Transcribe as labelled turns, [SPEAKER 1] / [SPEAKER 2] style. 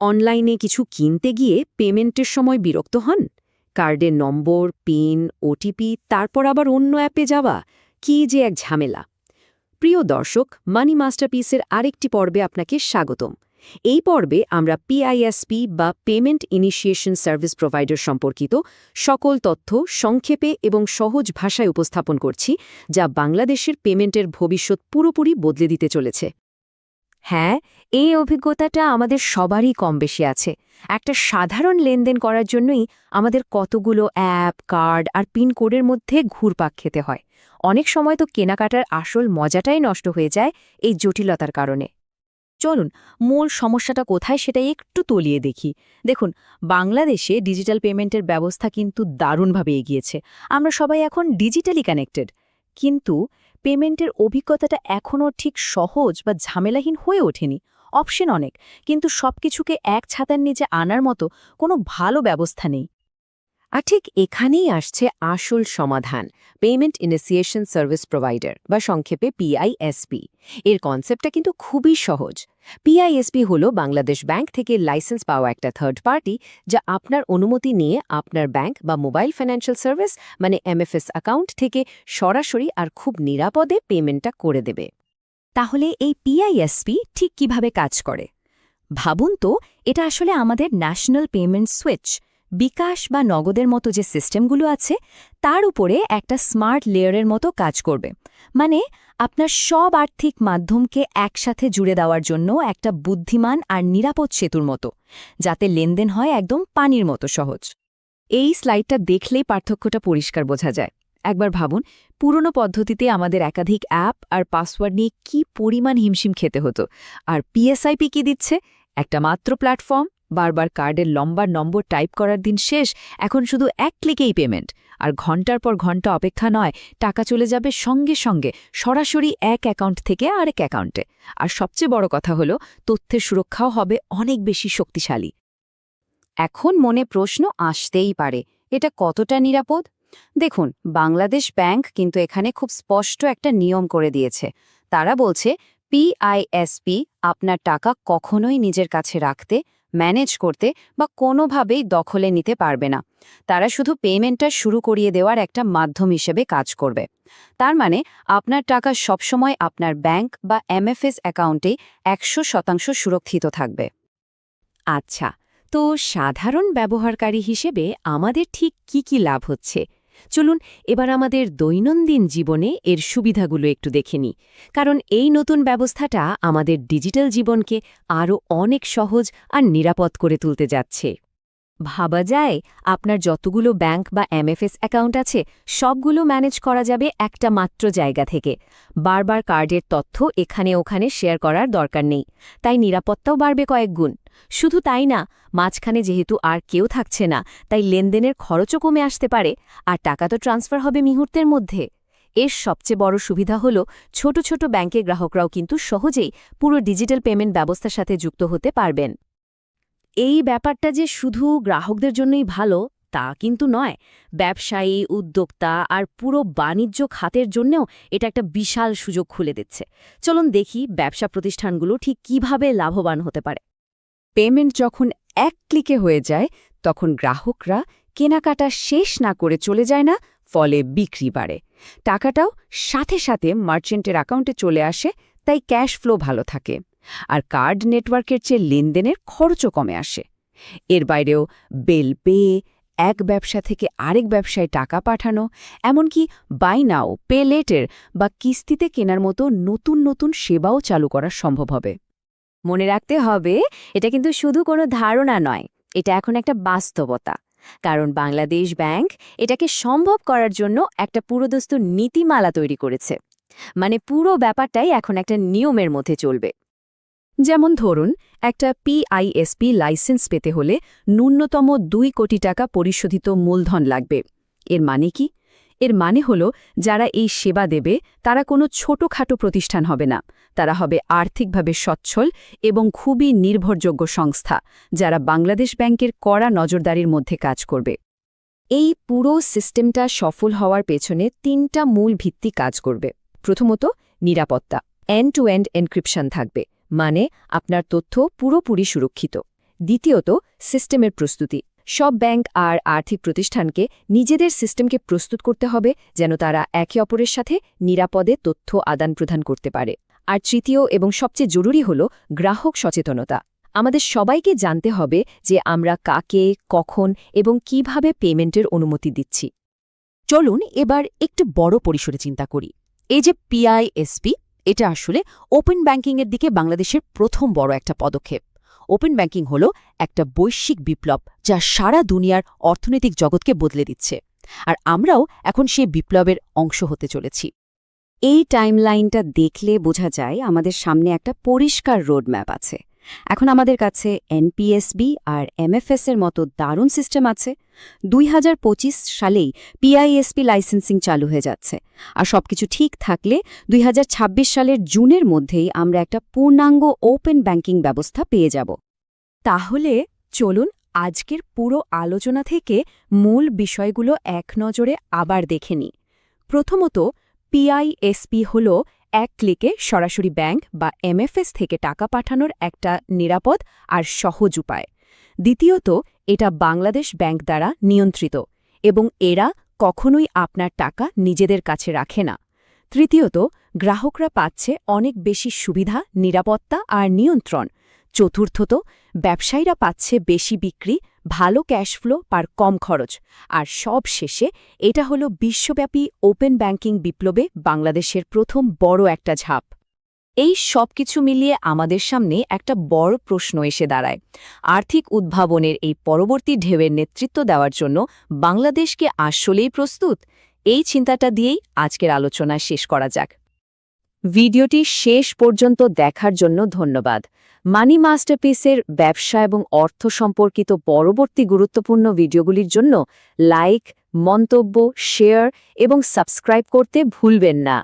[SPEAKER 1] অনলাইনে কিছু কিনতে গিয়ে পেমেন্টের সময় বিরক্ত হন? কার্ডের নম্বর, পিন, ওটিপি, তারপর আবার অন্য অ্যাপে যাওয়া? কি যে এক ঝামেলা। প্রিয় দর্শক, মানি মাস্টারপিসের আরেকটি পর্বে আপনাকে স্বাগতম। এই পর্বে আমরা পিআইএসপি বা পেমেন্ট ইনিশিয়েশন সার্ভিস প্রোভাইডার সম্পর্কিত সকল তথ্য সংক্ষেপে এবং সহজ ভাষায় উপস্থাপন করছি, যা বাংলাদেশের পেমেন্টের ভবিষ্যৎ পুরোপুরি বদলে দিতে চলেছে। হ্যাঁ এই অভিজ্ঞতাটা আমাদের সবারই কম বেশি আছে। একটা সাধারণ লেনদেন করার জন্যই আমাদের কতগুলো অ্যাপ, কার্ড আর পিন কোডের মধ্যে ঘুরপাক খেতে হয়। অনেক সময় তো কেনাকাটার আসল মজাটাই নষ্ট হয়ে যায় এই জটিলতার কারণে। চলুন, মূল সমস্যাটা কোথায় সেটাই একটু তলিয়ে দেখি। দেখুন, বাংলাদেশে ডিজিটাল পেমেন্টের ব্যবস্থা কিন্তু দারুণভাবে এগিয়েছে। আমরা সবাই এখন ডিজিটালি কানেক্টেড। কিন্তু পেমেন্টের অভিজ্ঞতাটা এখনও ঠিক সহজ বা ঝামেলাহীন হয়ে ওঠেনি। অপশন অনেক, কিন্তু সবকিছুকে এক ছাতার নিচে আনার মতো কোনো ভালো ব্যবস্থা নেই। আর ঠিক এখানেই আসছে আসল সমাধান পেমেন্ট ইনিসিয়েশন সার্ভিস প্রোভাইডার বা সংক্ষেপে পিআইএসপি এর কনসেপ্টটা কিন্তু খুবই সহজ। পিআইএসপি হল বাংলাদেশ ব্যাংক থেকে লাইসেন্স পাওয়া একটা থার্ড পার্টি যা আপনার অনুমতি নিয়ে আপনার ব্যাংক বা মোবাইল ফিনান্সিয়াল সার্ভিস মানে এমএফএস অ্যাকাউন্ট থেকে সরাসরি আর খুব নিরাপদে পেমেন্টটা করে দেবে। তাহলে এই পিআইএসপি ঠিক কীভাবে কাজ করে? ভাবুন তো, এটা আসলে আমাদের ন্যাশনাল পেমেন্ট সুইচ বিকাশ বা নগদের মতো যে সিস্টেমগুলো আছে, তার উপরে একটা স্মার্ট লেয়ারের মতো কাজ করবে। মানে আপনার সব আর্থিক মাধ্যমকে একসাথে জুড়ে দেওয়ার জন্য একটা বুদ্ধিমান আর নিরাপদ সেতুর মতো, যাতে লেনদেন হয় একদম পানির মতো সহজ। এই স্লাইডটা দেখলেই পার্থক্যটা পরিষ্কার বোঝা যায়। একবার ভাবুন, পুরনো পদ্ধতিতে আমাদের একাধিক অ্যাপ আর পাসওয়ার্ড নিয়ে কি পরিমাণ হিমশিম খেতে হতো, আর পিএসআইপি কি দিচ্ছে? একটা মাত্র প্ল্যাটফর্ম। বারবার কার্ডের লম্বা নম্বর টাইপ করার দিন শেষ, এখন শুধু এক ক্লিকেই পেমেন্ট। আর ঘণ্টার পর ঘণ্টা অপেক্ষা নয়, টাকা চলে যাবে সঙ্গে সঙ্গে, সরাসরি এক অ্যাকাউন্ট থেকে আরেক অ্যাকাউন্টে। আর সবচেয়ে বড় কথা হলো, তথ্যের সুরক্ষাও হবে অনেক বেশি শক্তিশালী। এখন মনে প্রশ্ন আসতেই পারে, এটা কতটা নিরাপদ? দেখুন, বাংলাদেশ ব্যাংক কিন্তু এখানে খুব স্পষ্ট একটা নিয়ম করে দিয়েছে। তারা বলছে, পিআইএসপি আপনার টাকা কখনোই নিজের কাছে রাখতে ম্যানেজ করতে বা কোনোভাবেই দখলে নিতে পারবে না। তারা শুধু পেমেন্টটা শুরু করিয়ে দেওয়ার একটা মাধ্যম হিসেবে কাজ করবে। তার মানে আপনার টাকা সবসময় আপনার ব্যাংক বা এমএফএস অ্যাকাউন্টে একশো শতাংশ সুরক্ষিত থাকবে। আচ্ছা তো সাধারণ ব্যবহারকারী হিসেবে আমাদের ঠিক কি কি লাভ হচ্ছে? চলুন এবার আমাদের দৈনন্দিন জীবনে এর সুবিধাগুলো একটু দেখে নিই। কারণ এই নতুন ব্যবস্থাটা আমাদের ডিজিটাল জীবনকে আরও অনেক সহজ আর নিরাপদ করে তুলতে যাচ্ছে। ভাবা যায়, আপনার যতগুলো ব্যাংক বা এমএফএস অ্যাকাউন্ট আছে, সবগুলো ম্যানেজ করা যাবে একটা মাত্র জায়গা থেকে। বারবার কার্ডের তথ্য এখানে ওখানে শেয়ার করার দরকার নেই। তাই নিরাপত্তাও বাড়বে কয়েক গুণ। শুধু তাই না, মাঝখানে যেহেতু আর কেউ থাকছে না, তাই লেনদেনের খরচও কমে আসতে পারে, আর টাকা তো ট্রান্সফার হবে মুহূর্তের মধ্যে। এর সবচেয়ে বড় সুবিধা হল, ছোট ছোট ব্যাংকের গ্রাহকরাও কিন্তু সহজেই পুরো ডিজিটাল পেমেন্ট ব্যবস্থার সাথে যুক্ত হতে পারবেন। এই ব্যাপারটা যে শুধু গ্রাহকদের জন্যই ভালো, তা কিন্তু নয়। ব্যবসায়ী, উদ্যোক্তা আর পুরো বাণিজ্য খাতের জন্যও এটা একটা বিশাল সুযোগ খুলে দিচ্ছে। চলুন দেখি ব্যবসা প্রতিষ্ঠানগুলো ঠিক কীভাবে লাভবান হতে পারে। পেমেন্ট যখন এক ক্লিকে হয়ে যায়, তখন গ্রাহকরা কেনাকাটা শেষ না করে চলে যায় না, ফলে বিক্রি বাড়ে। টাকাটাও সাথে সাথে মার্চেন্টের অ্যাকাউন্টে চলে আসে, তাই ক্যাশ ফ্লো ভালো থাকে। আর কার্ড নেটওয়ার্কের চেয়ে লেনদেনের খরচও কমে আসে। এর বাইরেও বেল পে, এক ব্যবসা থেকে আরেক ব্যবসায় টাকা পাঠানো, এমনকি বাই নাও, পে লেটের বা কিস্তিতে কেনার মতো নতুন নতুন সেবাও চালু করা সম্ভব হবে। মনে রাখতে হবে, এটা কিন্তু শুধু কোনো ধারণা নয়, এটা এখন একটা বাস্তবতা। কারণ বাংলাদেশ ব্যাংক এটাকে সম্ভব করার জন্য একটা পুরোদস্ত নীতিমালা তৈরি করেছে। মানে পুরো ব্যাপারটাই এখন একটা নিয়মের মধ্যে চলবে। যেমন ধরুন, একটা পিআইএসপি লাইসেন্স পেতে হলে ন্যূনতম দুই কোটি টাকা পরিশোধিত মূলধন লাগবে। এর মানে কি? এর মানে হল, যারা এই সেবা দেবে, তারা কোনো ছোটখাটো প্রতিষ্ঠান হবে না। তারা হবে আর্থিকভাবে সচ্ছল এবং খুবই নির্ভরযোগ্য সংস্থা, যারা বাংলাদেশ ব্যাংকের কড়া নজরদারির মধ্যে কাজ করবে। এই পুরো সিস্টেমটা সফল হওয়ার পেছনে তিনটা মূল ভিত্তি কাজ করবে। প্রথমত, নিরাপত্তা। এন্ড টু এন্ড এনক্রিপশন থাকবে। মানে আপনার তথ্য পুরোপুরি সুরক্ষিত। দ্বিতীয়ত, সিস্টেমের প্রস্তুতি। সব ব্যাংক আর আর্থিক প্রতিষ্ঠানকে নিজেদের সিস্টেমকে প্রস্তুত করতে হবে যেন তারা একে অপরের সাথে নিরাপদে তথ্য আদান প্রদান করতে পারে। আর তৃতীয় এবং সবচেয়ে জরুরি হল গ্রাহক সচেতনতা। আমাদের সবাইকে জানতে হবে যে আমরা কাকে, কখন এবং কীভাবে পেমেন্টের অনুমতি দিচ্ছি।
[SPEAKER 2] চলুন এবার একটু বড় পরিসরে চিন্তা করি। এই যে পিআইএসপি এটা আসলে ওপেন ব্যাংকিংয়ের দিকে বাংলাদেশের প্রথম বড় একটা পদক্ষেপ। ওপেন ব্যাংকিং হল একটা বৈশ্বিক বিপ্লব যা সারা দুনিয়ার অর্থনৈতিক জগৎকে বদলে দিচ্ছে। আর আমরাও এখন সে বিপ্লবের অংশ হতে চলেছি।
[SPEAKER 1] এই টাইমলাইনটা দেখলে বোঝা যায় আমাদের সামনে একটা পরিষ্কার রোডম্যাপ আছে। এখন আমাদের কাছে এনপিএসবি আর এমএফএস এর মতো দারুণ সিস্টেম আছে। দুই হাজার পঁচিশ সালেই পিআইএসপি লাইসেন্সিং চালু হয়ে যাচ্ছে। আর সবকিছু ঠিক থাকলে দুই হাজার ছাব্বিশ সালের জুনের মধ্যেই আমরা একটা পূর্ণাঙ্গ ওপেন ব্যাংকিং ব্যবস্থা পেয়ে যাব। তাহলে চলুন আজকের পুরো আলোচনা থেকে মূল বিষয়গুলো এক নজরে আবার দেখে নিই। প্রথমত পিআইএসপি হল এক ক্লিকে সরাসরি ব্যাংক বা এমএফএস থেকে টাকা পাঠানোর একটা নিরাপদ আর সহজ উপায়। দ্বিতীয়ত, এটা বাংলাদেশ ব্যাংক দ্বারা নিয়ন্ত্রিত এবং এরা কখনোই আপনার টাকা নিজেদের কাছে রাখে না। তৃতীয়ত, গ্রাহকরা পাচ্ছে অনেক বেশি সুবিধা, নিরাপত্তা আর নিয়ন্ত্রণ। চতুর্থত, ব্যবসায়ীরা পাচ্ছে বেশি বিক্রি ভালো ক্যাশ ফ্লো আর কম খরচ। আর সব শেষে এটা হলো বিশ্বব্যাপী ওপেন ব্যাংকিং বিপ্লবে বাংলাদেশের প্রথম বড় একটা ঝাঁপ। এই সব কিছু মিলিয়ে আমাদের সামনে একটা বড় প্রশ্ন এসে দাঁড়ায়। আর্থিক উদ্ভাবনের এই পরবর্তী ঢেউয়ের নেতৃত্ব দেওয়ার জন্য বাংলাদেশকে আসলেই প্রস্তুত? এই চিন্তাটা দিয়েই আজকের আলোচনা শেষ করা যাক। ভিডিওটি শেষ পর্যন্ত দেখার জন্য ধন্যবাদ। মানি মাস্টারপিসের ব্যবসা এবং অর্থ সম্পর্কিত পরবর্তী গুরুত্বপূর্ণ ভিডিওগুলির জন্য লাইক, মন্তব্য, শেয়ার এবং সাবস্ক্রাইব করতে ভুলবেন না।